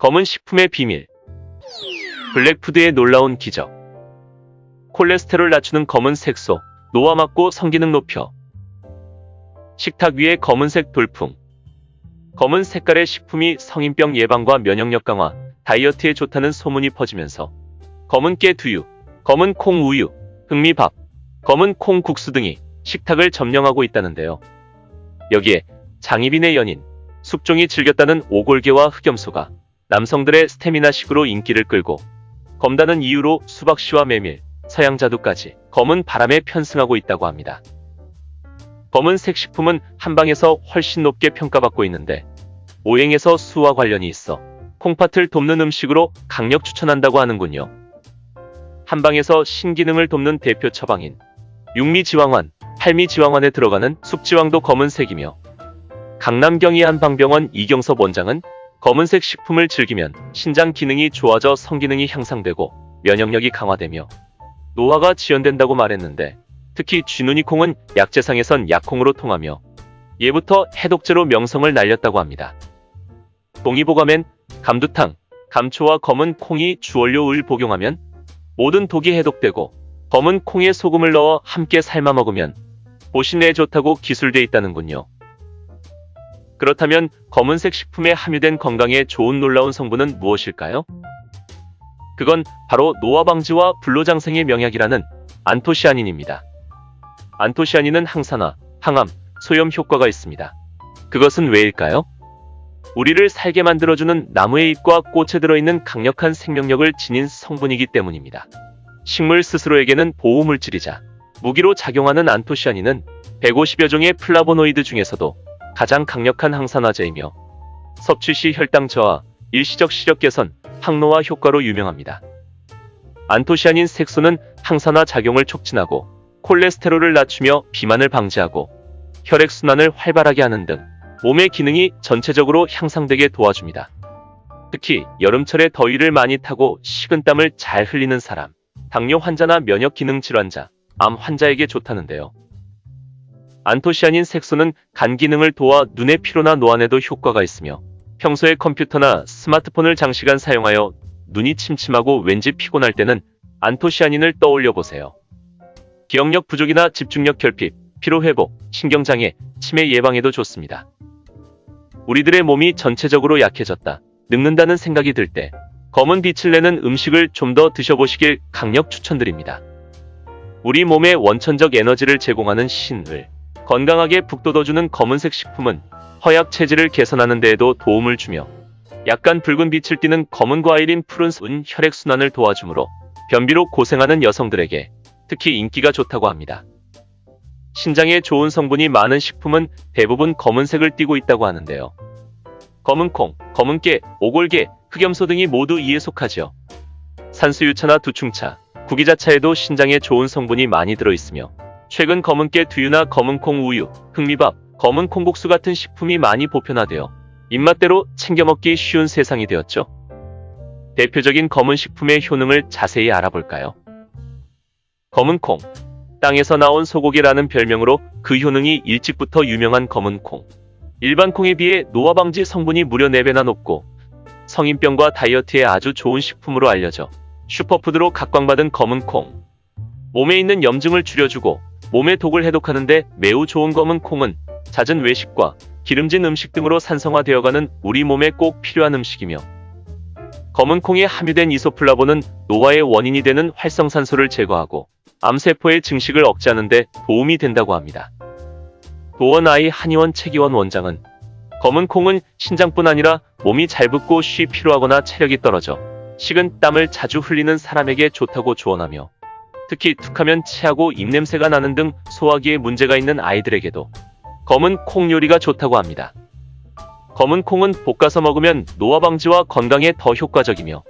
검은 식품의 비밀. 블랙푸드의 놀라운 기적. 콜레스테롤 낮추는 검은 색소, 노화 막고 성기능 높여. 식탁 위에 검은색 돌풍. 검은 색깔의 식품이 성인병 예방과 면역력 강화, 다이어트에 좋다는 소문이 퍼지면서 검은 깨 두유, 검은 콩 우유, 흑미밥, 검은 콩 국수 등이 식탁을 점령하고 있다는데요. 여기에 장희빈의 연인, 숙종이 즐겼다는 오골계와 흑염소가 남성들의 스태미나식으로 인기를 끌고 검다는 이유로 수박씨와 메밀, 서양자두까지 검은 바람에 편승하고 있다고 합니다. 검은색 식품은 한방에서 훨씬 높게 평가받고 있는데 오행에서 수와 관련이 있어 콩팥을 돕는 음식으로 강력 추천한다고 하는군요. 한방에서 신기능을 돕는 대표 처방인 육미지왕환, 팔미지왕환에 들어가는 숙지왕도 검은색이며 강남경희 한방병원 이경섭 원장은 검은색 식품을 즐기면 신장 기능이 좋아져 성기능이 향상되고 면역력이 강화되며 노화가 지연된다고 말했는데 특히 쥐눈이콩은 약재상에선 약콩으로 통하며 예부터 해독제로 명성을 날렸다고 합니다. 동의보감엔 감두탕, 감초와 검은 콩이 주원료를 복용하면 모든 독이 해독되고 검은 콩에 소금을 넣어 함께 삶아 먹으면 보신내에 좋다고 기술돼 있다는군요. 그렇다면 검은색 식품에 함유된 건강에 좋은 놀라운 성분은 무엇일까요? 그건 바로 노화 방지와 불로장생의 명약이라는 안토시아닌입니다. 안토시아닌은 항산화, 항암, 소염 효과가 있습니다. 그것은 왜일까요? 우리를 살게 만들어주는 나무의 잎과 꽃에 들어있는 강력한 생명력을 지닌 성분이기 때문입니다. 식물 스스로에게는 보호 물질이자 무기로 작용하는 안토시아닌은 150여 종의 플라보노이드 중에서도 가장 강력한 항산화제이며 섭취 시 혈당 저하, 일시적 시력 개선, 항노화 효과로 유명합니다. 안토시아닌 색소는 항산화 작용을 촉진하고 콜레스테롤을 낮추며 비만을 방지하고 혈액순환을 활발하게 하는 등 몸의 기능이 전체적으로 향상되게 도와줍니다. 특히 여름철에 더위를 많이 타고 식은땀을 잘 흘리는 사람, 당뇨 환자나 면역 기능 질환자, 암 환자에게 좋다는데요. 안토시아닌 색소는 간 기능을 도와 눈의 피로나 노안에도 효과가 있으며 평소에 컴퓨터나 스마트폰을 장시간 사용하여 눈이 침침하고 왠지 피곤할 때는 안토시아닌을 떠올려 보세요. 기억력 부족이나 집중력 결핍, 피로 회복, 신경장애, 치매 예방에도 좋습니다. 우리들의 몸이 전체적으로 약해졌다, 늙는다는 생각이 들 때 검은 빛을 내는 음식을 좀 더 드셔보시길 강력 추천드립니다. 우리 몸에 원천적 에너지를 제공하는 신을 건강하게 북돋워주는 검은색 식품은 허약 체질을 개선하는 데에도 도움을 주며 약간 붉은 빛을 띠는 검은 과일인 푸른순 혈액순환을 도와주므로 변비로 고생하는 여성들에게 특히 인기가 좋다고 합니다. 신장에 좋은 성분이 많은 식품은 대부분 검은색을 띠고 있다고 하는데요. 검은 콩, 검은 깨, 오골계, 흑염소 등이 모두 이에 속하죠. 산수유차나 두충차, 구기자차에도 신장에 좋은 성분이 많이 들어있으며 최근 검은 깨 두유나 검은 콩 우유, 흑미밥, 검은 콩국수 같은 식품이 많이 보편화되어 입맛대로 챙겨 먹기 쉬운 세상이 되었죠. 대표적인 검은 식품의 효능을 자세히 알아볼까요? 검은 콩. 땅에서 나온 소고기라는 별명으로 그 효능이 일찍부터 유명한 검은 콩. 일반 콩에 비해 노화 방지 성분이 무려 4배나 높고 성인병과 다이어트에 아주 좋은 식품으로 알려져 슈퍼푸드로 각광받은 검은 콩. 몸에 있는 염증을 줄여주고 몸의 독을 해독하는데 매우 좋은 검은 콩은 잦은 외식과 기름진 음식 등으로 산성화되어가는 우리 몸에 꼭 필요한 음식이며 검은 콩에 함유된 이소플라본은 노화의 원인이 되는 활성산소를 제거하고 암세포의 증식을 억제하는 데 도움이 된다고 합니다. 도원아이 한의원 최기원 원장은 검은 콩은 신장뿐 아니라 몸이 잘 붓고 쉬 피로하거나 체력이 떨어져 식은 땀을 자주 흘리는 사람에게 좋다고 조언하며 특히 툭하면 체하고 입냄새가 나는 등 소화기에 문제가 있는 아이들에게도 검은 콩 요리가 좋다고 합니다. 검은 콩은 볶아서 먹으면 노화 방지와 건강에 더 효과적이며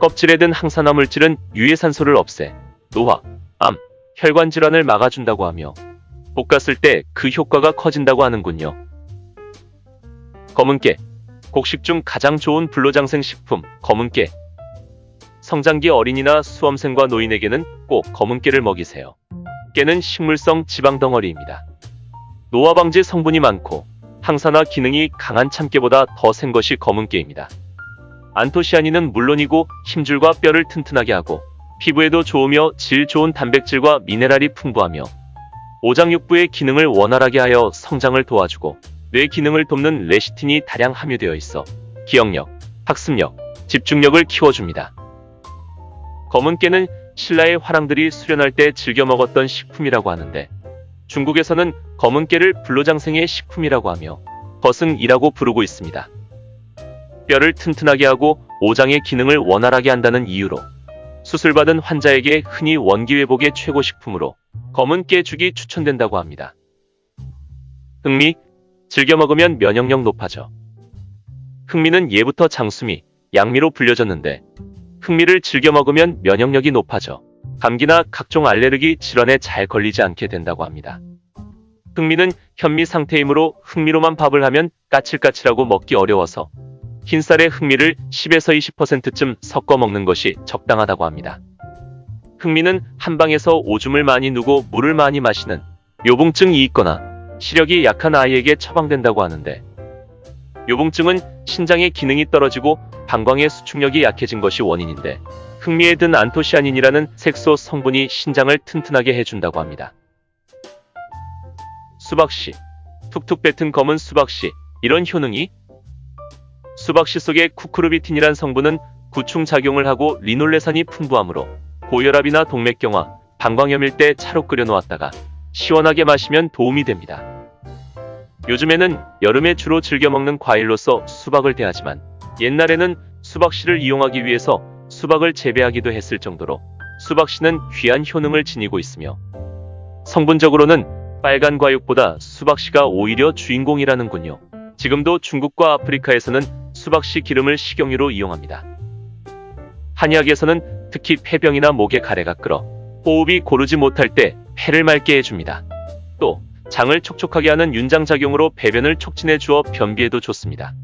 껍질에 든 항산화 물질은 유해산소를 없애 노화, 암, 혈관 질환을 막아준다고 하며 볶았을 때 그 효과가 커진다고 하는군요. 검은깨 곡식 중 가장 좋은 불로장생 식품 검은깨 성장기 어린이나 수험생과 노인에게는 꼭 검은깨를 먹이세요. 깨는 식물성 지방 덩어리입니다. 노화 방지 성분이 많고 항산화 기능이 강한 참깨보다 더 센 것이 검은깨입니다. 안토시아닌은 물론이고 힘줄과 뼈를 튼튼하게 하고 피부에도 좋으며 질 좋은 단백질과 미네랄이 풍부하며 오장육부의 기능을 원활하게 하여 성장을 도와주고 뇌 기능을 돕는 레시틴이 다량 함유되어 있어 기억력, 학습력, 집중력을 키워줍니다. 검은 깨는 신라의 화랑들이 수련할 때 즐겨 먹었던 식품이라고 하는데 중국에서는 검은 깨를 불로장생의 식품이라고 하며 거승이라고 부르고 있습니다. 뼈를 튼튼하게 하고 오장의 기능을 원활하게 한다는 이유로 수술받은 환자에게 흔히 원기 회복의 최고 식품으로 검은 깨죽이 추천된다고 합니다. 흑미, 즐겨 먹으면 면역력 높아져. 흑미는 예부터 장수미, 양미로 불려졌는데 흑미를 즐겨 먹으면 면역력이 높아져 감기나 각종 알레르기 질환에 잘 걸리지 않게 된다고 합니다. 흑미는 현미 상태이므로 흑미로만 밥을 하면 까칠까칠하고 먹기 어려워서 흰쌀에 흑미를 10에서 20%쯤 섞어 먹는 것이 적당하다고 합니다. 흑미는 한방에서 오줌을 많이 누고 물을 많이 마시는 요봉증이 있거나 시력이 약한 아이에게 처방된다고 하는데 요봉증은 신장의 기능이 떨어지고 방광의 수축력이 약해진 것이 원인인데 흑미에 든 안토시아닌이라는 색소 성분이 신장을 튼튼하게 해준다고 합니다. 수박씨, 툭툭 뱉은 검은 수박씨, 이런 효능이 수박씨 속의 쿠쿠르비틴이란 성분은 구충 작용을 하고 리놀레산이 풍부하므로 고혈압이나 동맥경화, 방광염일 때 차로 끓여 놓았다가 시원하게 마시면 도움이 됩니다. 요즘에는 여름에 주로 즐겨 먹는 과일로서 수박을 대하지만 옛날에는 수박씨를 이용하기 위해서 수박을 재배하기도 했을 정도로 수박씨는 귀한 효능을 지니고 있으며 성분적으로는 빨간 과육보다 수박씨가 오히려 주인공이라는군요. 지금도 중국과 아프리카에서는 수박씨 기름을 식용유로 이용합니다. 한의학에서는 특히 폐병이나 목에 가래가 끓어 호흡이 고르지 못할 때 폐를 맑게 해줍니다. 또 장을 촉촉하게 하는 윤장작용으로 배변을 촉진해 주어 변비에도 좋습니다.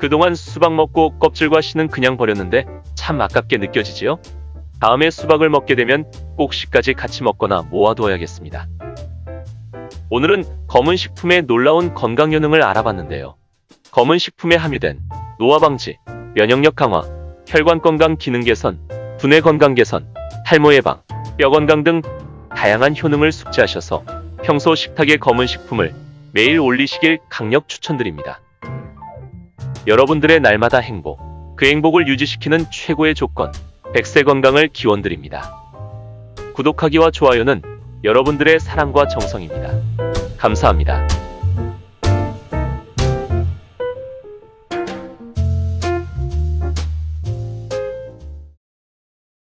그동안 수박 먹고 껍질과 씨는 그냥 버렸는데 참 아깝게 느껴지지요? 다음에 수박을 먹게 되면 꼭 씨까지 같이 먹거나 모아두어야겠습니다. 오늘은 검은 식품의 놀라운 건강 효능을 알아봤는데요. 검은 식품에 함유된 노화 방지, 면역력 강화, 혈관 건강 기능 개선, 두뇌 건강 개선, 탈모 예방, 뼈 건강 등 다양한 효능을 숙지하셔서 평소 식탁에 검은 식품을 매일 올리시길 강력 추천드립니다. 여러분들의 날마다 행복, 그 행복을 유지시키는 최고의 조건, 백세 건강을 기원드립니다. 구독하기와 좋아요는 여러분들의 사랑과 정성입니다. 감사합니다.